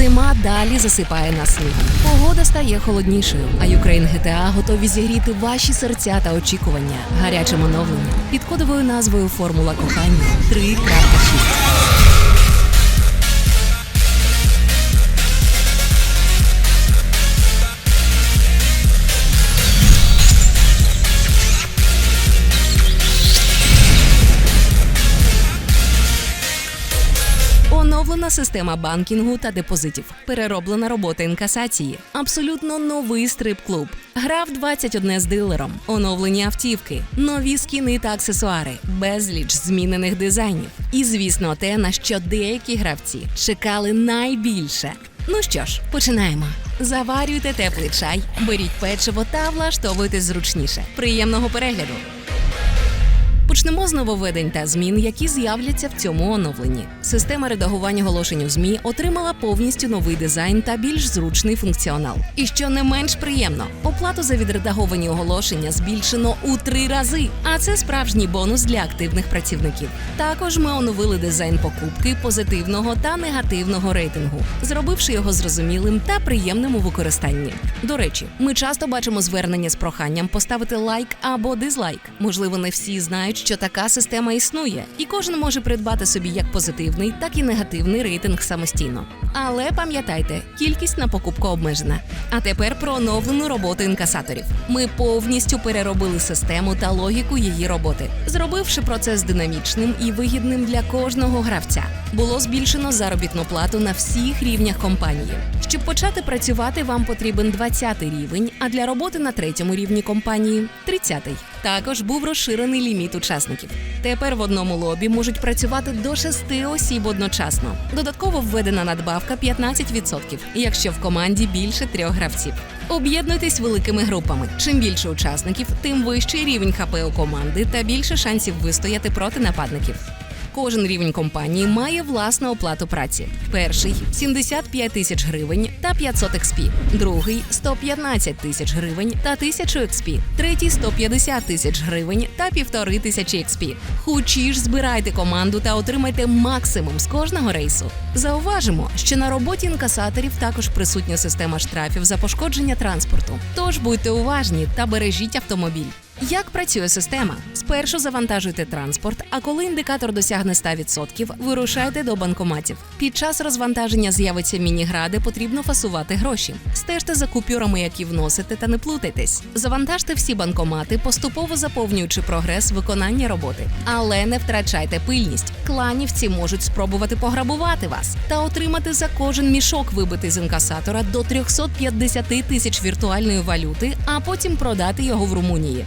Зима далі засипає нас. Погода стає холоднішою, а Ukraine GTA готові зігріти ваші серця та очікування гарячим оновленням під кодовою назвою Формула кохання 3.6. Система банкінгу та депозитів, перероблена робота інкасації, абсолютно новий стрип-клуб. Гра в 21 з дилером, оновлені автівки, нові скіни та аксесуари, безліч змінених дизайнів. І, звісно, те, на що деякі гравці чекали найбільше. Ну що ж, починаємо. Заварюйте теплий чай, беріть печиво та влаштовуйтесь зручніше. Приємного перегляду! Почнемо з нововведень та змін, які з'являться в цьому оновленні. Система редагування оголошень у ЗМІ отримала повністю новий дизайн та більш зручний функціонал. І що не менш приємно, оплату за відредаговані оголошення збільшено у три рази. А це справжній бонус для активних працівників. Також ми оновили дизайн покупки позитивного та негативного рейтингу, зробивши його зрозумілим та приємним у використанні. До речі, ми часто бачимо звернення з проханням поставити лайк або дизлайк. Можливо, не всі знають, що така система існує, і кожен може придбати собі як позитивний, так і негативний рейтинг самостійно. Але пам'ятайте, кількість на покупку обмежена. А тепер про оновлену роботу інкасаторів. Ми повністю переробили систему та логіку її роботи, зробивши процес динамічним і вигідним для кожного гравця. Було збільшено заробітну плату на всіх рівнях компанії. Щоб почати працювати, вам потрібен 20 рівень, а для роботи на третьому рівні компанії 30-й. Також був розширений ліміт учасників. Тепер в одному лобі можуть працювати до 6 осіб одночасно. Додатково введена надбавка 15%, якщо в команді більше трьох гравців. Об'єднуйтесь великими групами. Чим більше учасників, тим вищий рівень ХП у команди та більше шансів вистояти проти нападників. Кожен рівень компанії має власну оплату праці. Перший 75 тисяч гривень та 500 XP. Другий 115 тисяч гривень та 1000 XP. Третій 150 тисяч гривень та півтори тисячі XP. Хочі ж збирайте команду та отримайте максимум з кожного рейсу. Зауважимо, що на роботі інкасаторів також присутня система штрафів за пошкодження транспорту. Тож будьте уважні та бережіть автомобіль. Як працює система? Спершу завантажуйте транспорт, а коли індикатор досягне 100%, вирушайте до банкоматів. Під час розвантаження з'явиться міні-гра, де потрібно фасувати гроші. Стежте за купюрами, які вносите, та не плутайтесь. Завантажте всі банкомати, поступово заповнюючи прогрес виконання роботи. Але не втрачайте пильність. Кланівці можуть спробувати пограбувати вас та отримати за кожен мішок, вибитий з інкасатора, до 350 тисяч віртуальної валюти, а потім продати його в Румунії.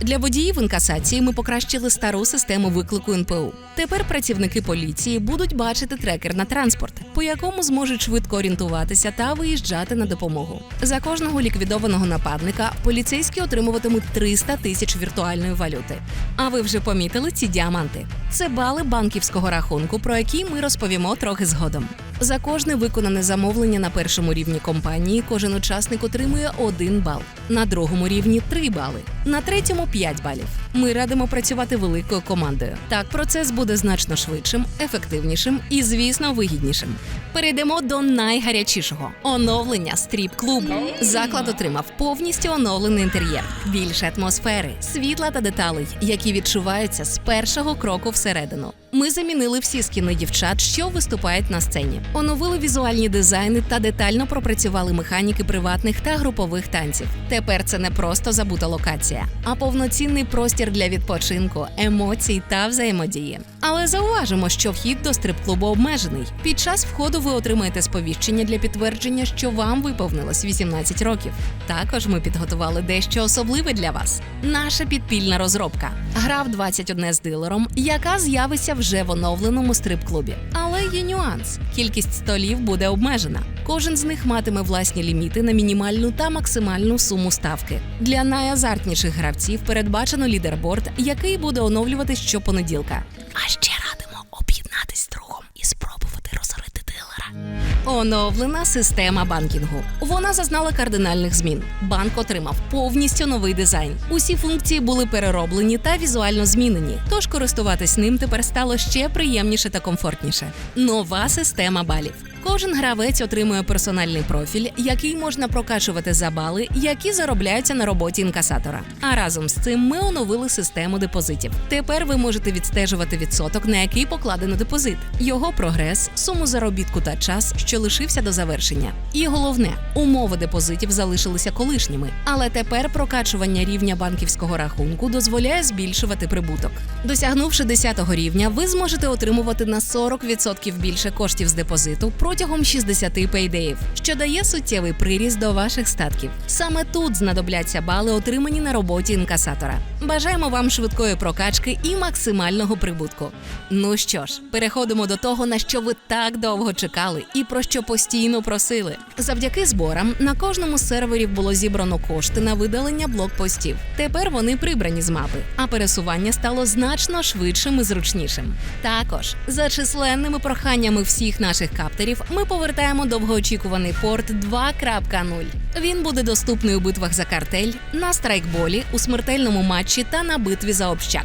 Для водіїв інкасації ми покращили стару систему виклику НПУ. Тепер працівники поліції будуть бачити трекер на транспорт, по якому зможуть швидко орієнтуватися та виїжджати на допомогу. За кожного ліквідованого нападника поліцейські отримуватимуть 300 тисяч віртуальної валюти. А ви вже помітили ці діаманти? Це бали банківського рахунку, про які ми розповімо трохи згодом. За кожне виконане замовлення на першому рівні компанії кожен учасник отримує 1 бал, на другому рівні 3 бали, на третьому 5 балів. Ми радимо працювати великою командою. Так процес буде значно швидшим, ефективнішим і, звісно, вигіднішим. Перейдемо до найгарячішого оновлення стріп-клубу. Заклад отримав повністю оновлений інтер'єр, більше атмосфери, світла та деталей, які відчуваються з першого кроку всередину. Ми замінили всі скіни дівчат, що виступають на сцені, оновили візуальні дизайни та детально пропрацювали механіки приватних та групових танців. Тепер це не просто забута локація, а повноцінний простір для відпочинку, емоцій та взаємодії. Але зауважимо, що вхід до стрип-клубу обмежений. Під час входу ви отримаєте сповіщення для підтвердження, що вам виповнилось 18 років. Також ми підготували дещо особливе для вас: наша підпільна розробка. Гра в 21 з дилером, яка з'явиться вже в оновленому стрип-клубі. Але є нюанс: кількість столів буде обмежена. Кожен з них матиме власні ліміти на мінімальну та максимальну суму ставки. Для найазартніших гравців передбачено лідерборд, який буде оновлюватись щопонеділка. А ще радимо об'єднатись з другом і спробувати розорити дилера. Оновлена система банкінгу. Вона зазнала кардинальних змін. Банк отримав повністю новий дизайн. Усі функції були перероблені та візуально змінені. Тож користуватись ним тепер стало ще приємніше та комфортніше. Нова система балів. Кожен гравець отримує персональний профіль, який можна прокачувати за бали, які заробляються на роботі інкасатора. А разом з цим ми оновили систему депозитів. Тепер ви можете відстежувати відсоток, на який покладено депозит, його прогрес, суму заробітку та час, що лишився до завершення. І головне, умови депозитів залишилися колишніми, але тепер прокачування рівня банківського рахунку дозволяє збільшувати прибуток. Досягнувши 10-го рівня, ви зможете отримувати на 40% більше коштів з депозиту протягом 60 пейдеїв, що дає суттєвий приріст до ваших статків. Саме тут знадобляться бали, отримані на роботі інкасатора. Бажаємо вам швидкої прокачки і максимального прибутку. Ну що ж, переходимо до того, на що ви так довго чекали і про що постійно просили. Завдяки зборам на кожному з серверів було зібрано кошти на видалення блокпостів. Тепер вони прибрані з мапи, а пересування стало значно швидшим і зручнішим. Також за численними проханнями всіх наших каптерів ми повертаємо довгоочікуваний порт 2.0. Він буде доступний у битвах за картель, на страйкболі, у смертельному матчі та на битві за общак.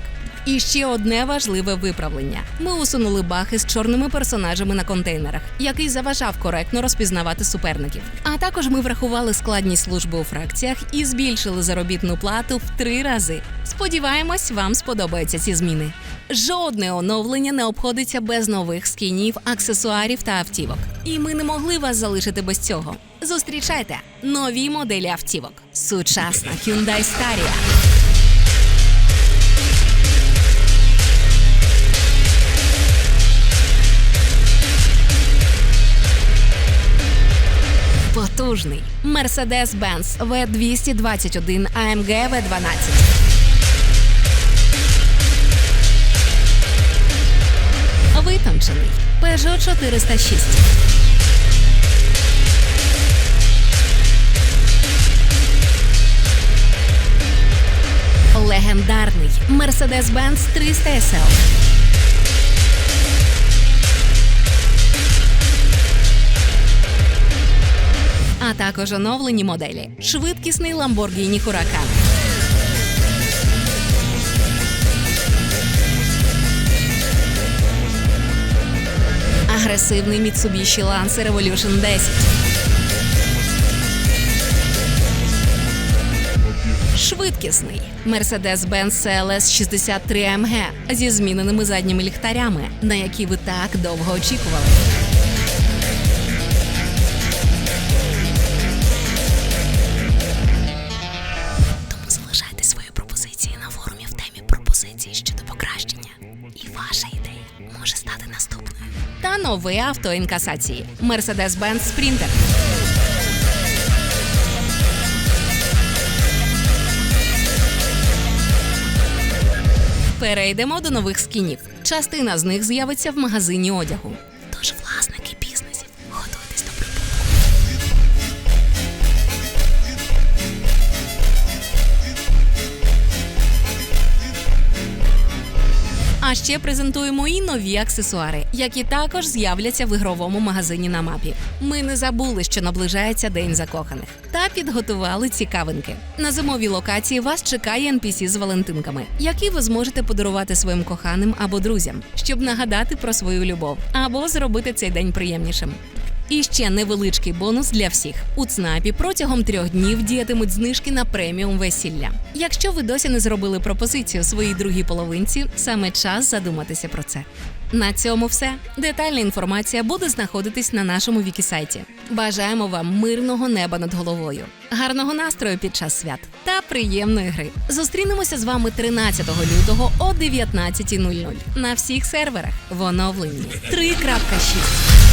І ще одне важливе виправлення: ми усунули бахи з чорними персонажами на контейнерах, який заважав коректно розпізнавати суперників. А також ми врахували складність служби у фракціях і збільшили заробітну плату в три рази. Сподіваємось, вам сподобаються ці зміни. Жодне оновлення не обходиться без нових скінів, аксесуарів та автівок. І ми не могли вас залишити без цього. Зустрічайте нові моделі автівок. Сучасна Hyundai Staria. Потужний Mercedes-Benz V221 AMG V12. Витончений Peugeot 406. Легендарний Mercedes-Benz 300 SL. А також оновлені моделі. Швидкісний Lamborghini Huracan. Агресивний Mitsubishi Lancer Revolution 10. Швидкісний Mercedes-Benz CLS 63 AMG зі зміненими задніми ліхтарями, на які ви так довго очікували. Може стати наступною. Та нове авто інкасації Mercedes-Benz Sprinter. Перейдемо до нових скінів. Частина з них з'явиться в магазині одягу. А ще презентуємо і нові аксесуари, які також з'являться в ігровому магазині на мапі. Ми не забули, що наближається День закоханих, та підготували цікавинки. На зимовій локації вас чекає NPC з Валентинками, які ви зможете подарувати своїм коханим або друзям, щоб нагадати про свою любов або зробити цей день приємнішим. І ще невеличкий бонус для всіх. У ЦНАПі протягом трьох днів діятимуть знижки на преміум весілля. Якщо ви досі не зробили пропозицію своїй другій половинці, саме час задуматися про це. На цьому все. Детальна інформація буде знаходитись на нашому вікісайті. Бажаємо вам мирного неба над головою, гарного настрою під час свят та приємної гри. Зустрінемося з вами 13 лютого о 19.00 на всіх серверах в оновленні 3.6.